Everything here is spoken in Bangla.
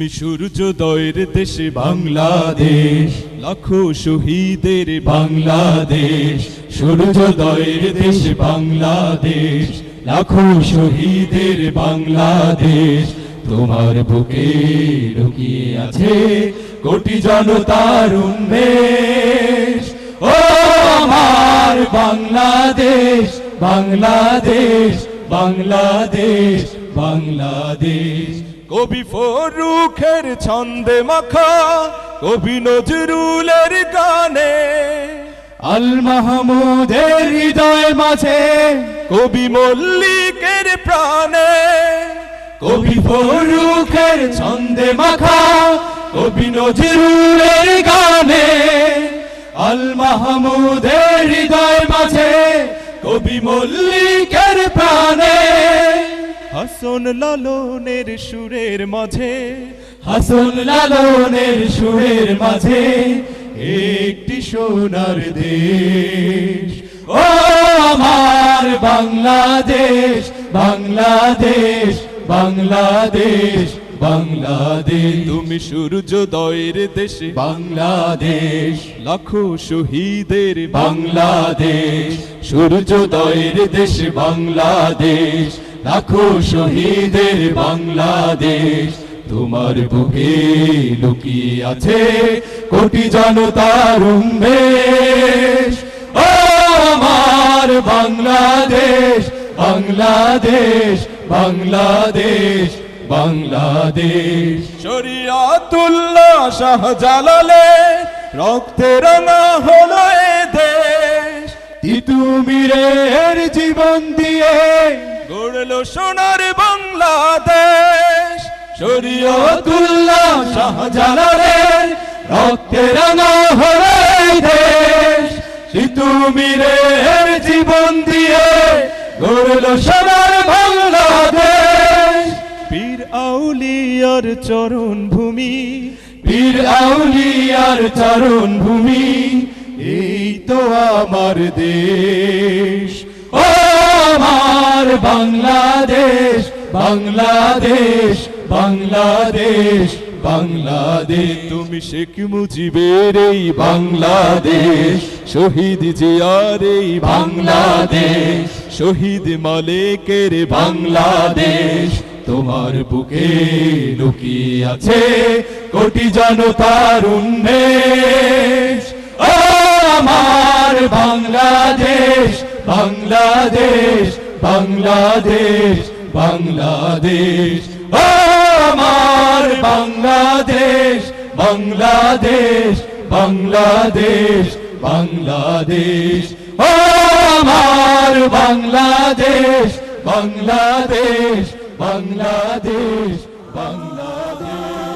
তুমি সূর্যোদয়ের দেশে বাংলাদেশ। লাখো শহীদের বাংলাদেশ। সূর্যোদয়ের দেশ বাংলাদেশ। লাখো শহীদের বাংলাদেশ। তোমার বুকে লুকিয়ে আছে কোটি জনতার উন্মেষ। ও আমার বাংলাদেশ বাংলাদেশ বাংলাদেশ বাংলাদেশ। কবি ফরুখের ছন্দে মাখা কবি নজরুলের গানে। আল মাহমুদের হৃদয় মাঝে কবি মল্লিকের প্রাণে। কবি ফরুখের ছন্দে মাখা কবি নজরুলের গানে। আল মাহমুদের হৃদয় মাঝে কবি মল্লিকের হাসন লালনের সুরের মাঝে হাসন লালনের সুরের মাঝে একটি সোনার দেশ। ও আমার বাংলাদেশ বাংলাদেশ বাংলাদেশ বাংলাদেশ। তুমি সূর্যোদয়ের দেশে বাংলাদেশ। লাখো শহীদের বাংলাদেশ। সূর্যোদয়ের দেশ বাংলাদেশ। লাখো শহীদের বাংলাদেশ তোমার বুকে লুকিয়ে আছে কোটি জনতার উন্মেষ। ও আমার বাংলাদেশ বাংলাদেশ বাংলাদেশ বাংলাদেশ। শরিয়াতুল্লাহ শাহজালালে রক্তে রাঙা হলো এ দেশ। তিতুমিরের জীবন দিয়ে গড়লো সোনার বাংলাদেশ। শরিয়তুল্লাহ শাহজালালের রক্তে রাঙা হলো দেশ। তিতুমিরের জীবন দিয়ে গড়লো সোনার বাংলাদেশ। পীর আউলিয়ার চরণ ভূমি, পীর আউলিয়ার চরণ ভূমি, এই তো আমার দেশ। ও আমার বাংলাদেশ বাংলাদেশ বাংলাদেশ বাংলাদেশ। তুমি শেখ মুজিবের এই বাংলাদেশ, শহীদ জিয়ার এই বাংলাদেশ, শহীদ মালিকের বাংলাদেশ। তোমার বুকে লুকিয়ে আছে কোটি জনতার উন্মেষ। আমার বাংলাদেশ। বাংলাদেশ বাংলাদেশ বাংলাদেশ। ও আমার বাংলাদেশ বাংলাদেশ বাংলাদেশ বাংলাদেশ। আমার বাংলাদেশ বাংলাদেশ বাংলাদেশ বাংলাদেশ।